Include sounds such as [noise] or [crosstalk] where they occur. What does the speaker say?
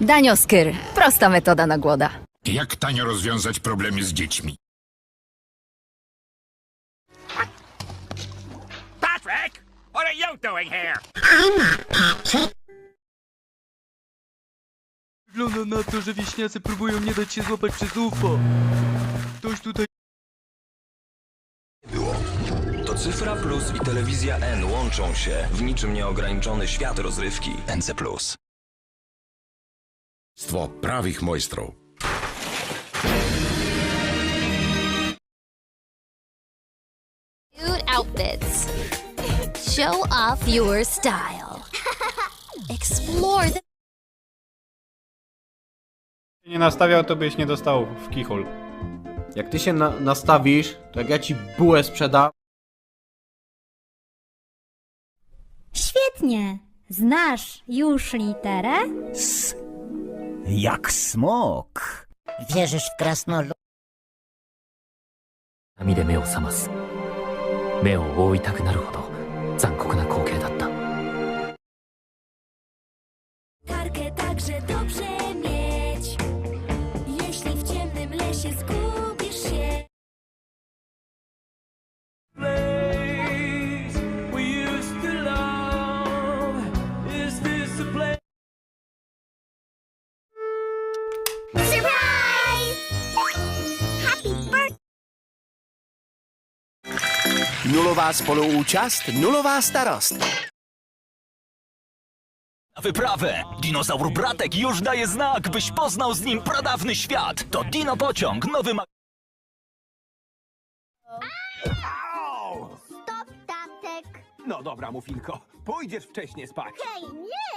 Danioskyr. Prosta metoda na głoda. Jak tanio rozwiązać problemy z dziećmi? Patrick, what are you doing here? Wygląda na to, że wieśniacy próbują nie dać się złapać przez UFO. Ktoś tutaj... było. To Cyfra Plus i Telewizja N łączą się w niczym nieograniczony świat rozrywki. NC Plus. Stwo prawych majstrów. Cute outfits. Show off your style. [laughs] Explore the nie nastawiał, to byś nie dostał w kichol. Jak ty się na nastawisz, to jak ja ci bułę sprzedam, Świetnie. Znasz już literę? Jak smok. Wierzysz w krasnolud? 網で目を覚ます目を覆いたくなるほど残酷な光景だった Tarkę także dobrze mieć. Jeśli w ciemnym lesie zgubisz Nulová spoluúčast, nulová starost. Na wyprawę! Dinozaur Bratek już daje znak, byś poznał z nim pradawny świat! To Dino Pociąg, nowy ma... Stop, tatek. No dobra, Muffinko, pójdziesz wcześniej spać. Hej, nie!